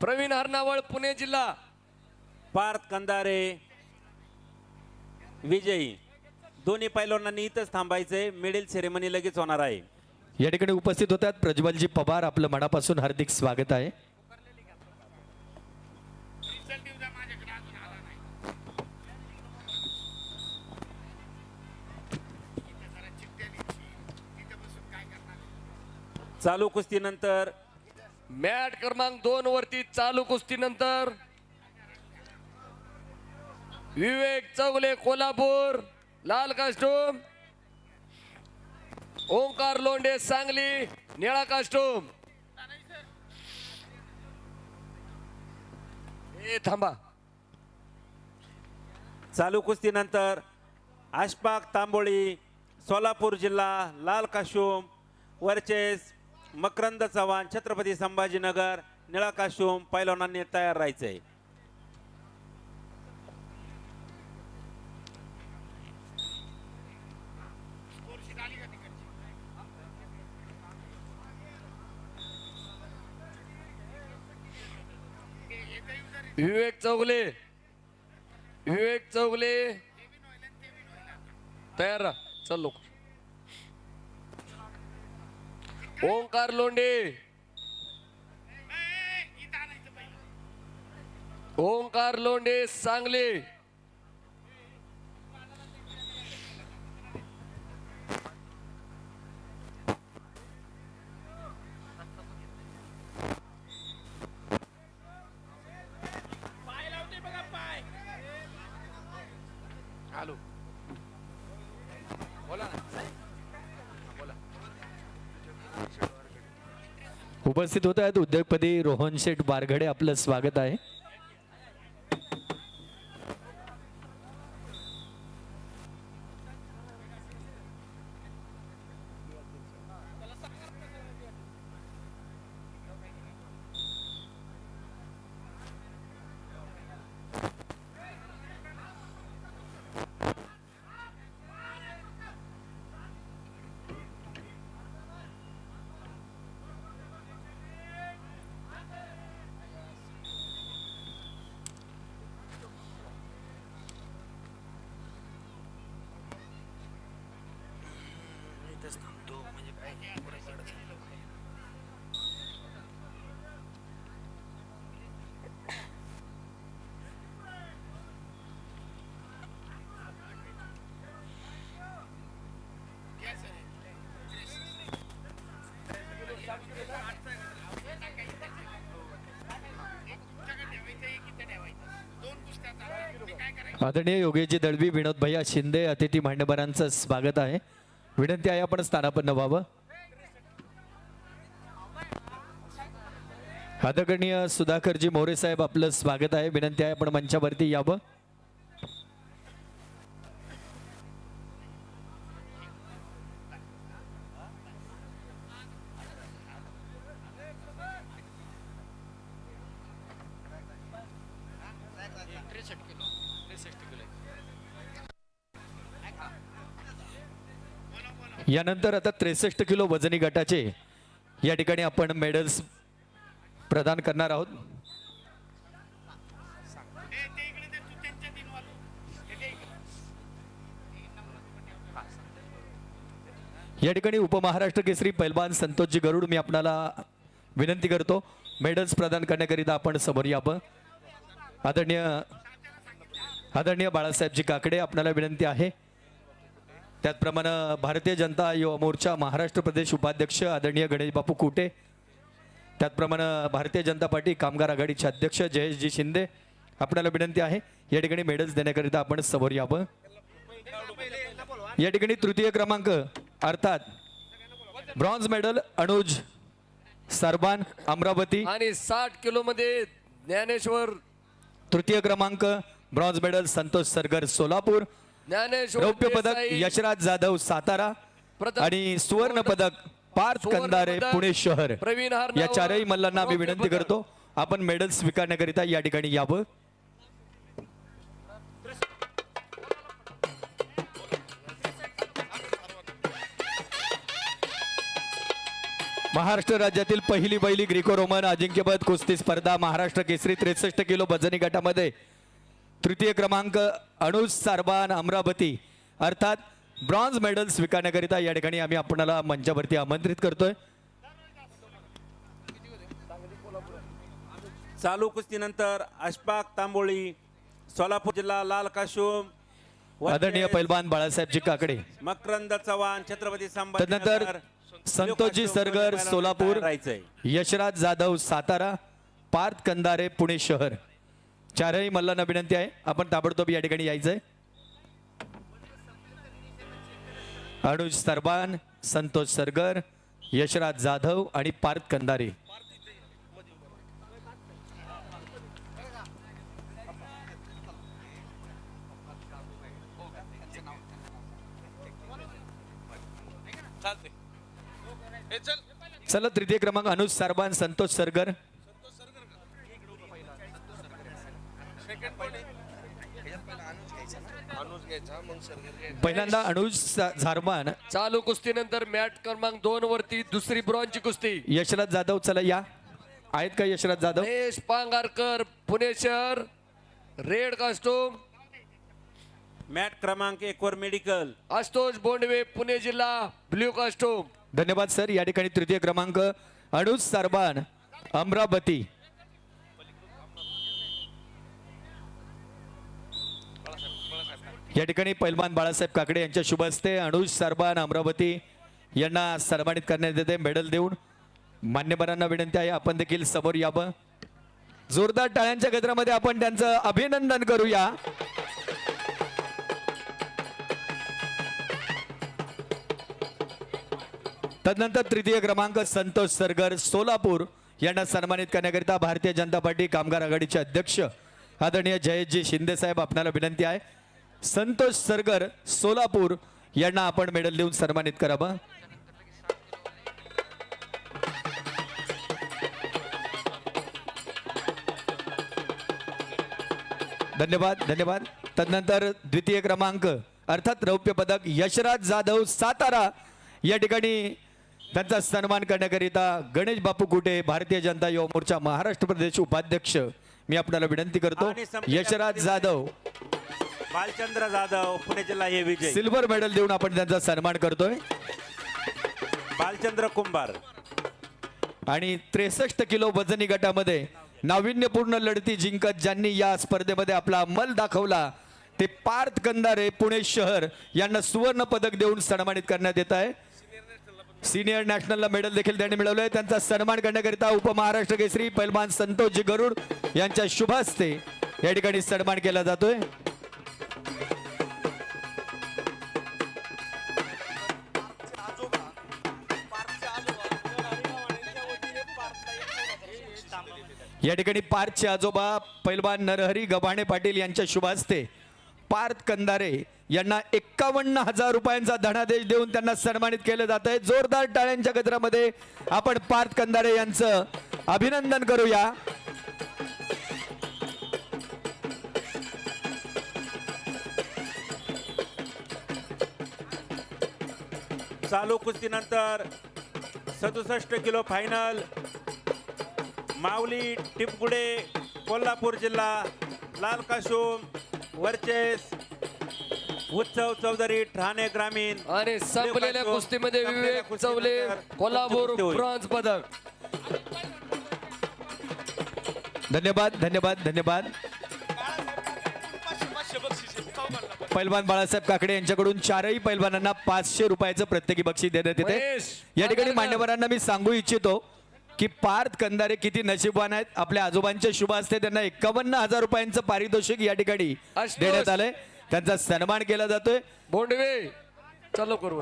प्रवीण हरनावळ पुणे जिल्हा. पार्थ कंदारे विजयी. दोन्ही पैलवानांनी इथंच थांबायचंय. मिडिल सेरेमनी लगेच होणार आहे. या ठिकाणी उपस्थित होतात प्रज्वलजी पवार. आपलं मनापासून हार्दिक स्वागत आहे. चालू कुस्तीनंतर मॅट क्रमांक दोन वरती चालू कुस्तीनंतर विवेक चौगले कोल्हापूर लाल कास्टूम ओंकार लोंडे सांगली निळा कास्टूम हे थांबा. चालू कुस्तीनंतर आशपाक तांबोळी सोलापूर जिल्हा लाल काशूम वर्चेस मकरंद चव्हाण छत्रपती संभाजीनगर निळा काशूम पैलवानांनी तयार राहायचंय विवेक चौगले विवेक चौगले. तयार राहा चल लोक ओंकार लोंडे. ओंकार लोंडे सांगली. उपस्थित होत आहेत. उद्योगपती रोहन शेठ बारघडे आपलं स्वागत आहे. आदरणीय योगेशजी दळवी विनोद भैया शिंदे अतिथी मान्यवरांचं स्वागत आहे. विनंती आहे आपण स्थानापन्न व्हावं. आदरणीय सुधाकरजी मोरे साहेब आपलं स्वागत आहे. विनंती आहे आपण मंचावरती यावं. यानंतर आता त्रेसष्ट किलो वजनी गटाचे या ठिकाणी आपण मेडल्स प्रदान करणार आहोत. या ठिकाणी उपमहाराष्ट्र केसरी पैलवान संतोषजी गरुड मी आपणाला विनंती करतो मेडल्स प्रदान करण्याकरिता आपण समोर यावं आदरणीय आदरणीय बाळासाहेबजी काकडे आपल्याला विनंती आहे. त्याचप्रमाणे भारतीय जनता युवा मोर्चा महाराष्ट्र प्रदेश उपाध्यक्ष आदरणीय गणेश बापू कुटे त्याचप्रमाणे भारतीय जनता पार्टी कामगार आघाडीचे अध्यक्ष जयेशजी शिंदे आपल्याला विनंती आहे या ठिकाणी मेडल्स देण्याकरिता आपण समोर यावं. या ठिकाणी तृतीय क्रमांक अर्थात ब्रॉन्झ मेडल अनुज सरबान अमरावती. आणि साठ किलो मध्ये ज्ञानेश्वर. तृतीय क्रमांक ब्रॉन्झ मेडल संतोष सरगर सोलापूर. ज्ञानेश्वर रौप्य पदक यशराज जाधव सातारा. आणि सुवर्ण पदक पार्थ कंदारे पुणे शहर. प्रवीण या चारही मल्लांना आम्ही विनंती. करतो. आपण मेडल स्वीकारण्याकरिता या ठिकाणी यावं. महाराष्ट्र राज्यातील पहिली पहिली ग्रिको रोमन अजिंक्यपद कुस्ती स्पर्धा महाराष्ट्र केसरी त्रेसष्ट किलो वजनी गटामध्ये. तृतीय क्रमांक अनुज सारबान अमरावती. अर्थात ब्रॉन्झ मेडल स्वीकारण्याकरिता या ठिकाणी आम्ही आपणाला मंचावरती आमंत्रित करतोय. चालू कुस्तीनंतर अशफाक तांबोळी सोलापूर जिल्हा लाल काशोम आदरणीय पैलवान बाळासाहेबजी काकडे. मकरंद चव्हाण छत्रपती तदनंतर संभाजीनगर संतोषजी सरगर सोलापूर राहायचंय. यशराज जाधव सातारा पार्थ कंदारे पुणे शहर. चारही मल्लांना विनंती आहे. आपण ताबडतोब या ठिकाणी यायचंय. अनुज सरबान संतोष सरगर यशराज जाधव आणि पार्थ कंदारे. चला तृतीय क्रमांक अनुज सरबान संतोष सरगर. पहिल्यांदा अनुज सा- झारमान. चालू कुस्तीनंतर मॅट क्रमांक दोन वरती दुसरी ब्रॉन्झची कुस्ती. यशराज जाधव चला या. आहेत का यशराज जाधव? महेश पांगारकर पुणे शहर रेड कास्टूम. मॅट क्रमांक एक वर मेडिकल. आशुतोष बोंडवे पुणे जिल्हा ब्ल्यू कास्टूम. धन्यवाद सर. या ठिकाणी तृतीय क्रमांक अनुज सरबान अमरावती. या ठिकाणी पैलवान बाळासाहेब काकडे यांच्या शुभ हस्ते अनुज सरबान अमरावती यांना सन्मानित करण्यात येते मेडल देऊन. मान्यवरांना विनंती आहे आपण देखील समोर यावं. जोरदार टाळ्यांच्या गजरामध्ये आपण त्यांचं अभिनंदन करूया. तदनंतर तृतीय क्रमांक संतोष सरगर सोलापूर यांना सन्मानित करण्याकरिता भारतीय जनता पार्टी कामगार आघाडीचे अध्यक्ष आदरणीय जयजी शिंदे साहेब आपल्याला विनंती आहे. संतोष सरगर सोलापूर यांना आपण मेडल देऊन सन्मानित करावं धन्यवाद धन्यवाद. तदनंतर द्वितीय क्रमांक अर्थात रौप्य पदक यशराज जाधव सातारा. या ठिकाणी त्यांचा सन्मान करण्याकरिता गणेश बापू कुटे भारतीय जनता युवा मोर्चा महाराष्ट्र प्रदेश उपाध्यक्ष. मी आपल्याला विनंती करतो यशराज जाधव. बालचंद्र जाधव पुणे जिल्हा हे विजय. सिल्वर मेडल देऊन आपण त्यांचा सन्मान करतोय. बालचंद्र कुंभार. आणि त्रेसष्ट किलो वजनी गटामध्ये नाविन्यपूर्ण लढती जिंकत ज्यांनी या स्पर्धेमध्ये आपला मल दाखवला ते पार्थ कंदारे पुणे शहर यांना सुवर्ण पदक देऊन सन्मानित करण्यात येत आहे. सिनियर नॅशनलला मेडल देखील त्यांनी मिळवलंय. त्यांचा सन्मान करण्याकरिता उपमहाराष्ट्र केसरी पैलवान संतोषजी गरुड यांच्या शुभ हस्ते या ठिकाणी सन्मान केला जातोय. या ठिकाणी पार्थचे आजोबा पैलवान नरहरी गव्हाणे पाटील यांच्या शुभासते पार्थ कंदारे यांना एक्कावन्न हजार रुपयांचा धनादेश देऊन त्यांना सन्मानित केलं जात आहे. जोरदार टाळ्यांच्या गजरामध्ये आपण पार्थ कंदारे यांचं अभिनंदन करूया. चालू कुस्तीनंतर सदुसष्ट किलो फायनल माऊली टिपगुडे कोल्हापूर जिल्हा लाल काशोम वर्चेस उत्सव चौधरी ठाणे ग्रामीण आणि संपलेल्या. कुस्तीमध्ये विवेक चवले कोल्हापूर. ब्रॉन्झ पदक धन्यवाद धन्यवाद धन्यवाद पैलवान बाळासाहेब काकडे यांच्याकडून चारही पैलवानांना पाचशे रुपयाचं प्रत्येकी बक्षीस देण्यात येते या ठिकाणी. मान्यवरांना मी सांगू इच्छितो की पार्थ कंदारे किती नशीबवान आहेत. आपल्या आजोबांच्या शुभ असते त्यांना एकावन्न हजार रुपयांचं पारितोषिक या ठिकाणी. देण्यात आलंय. त्यांचा सन्मान केला जातोय. बोंडवे. चालू कर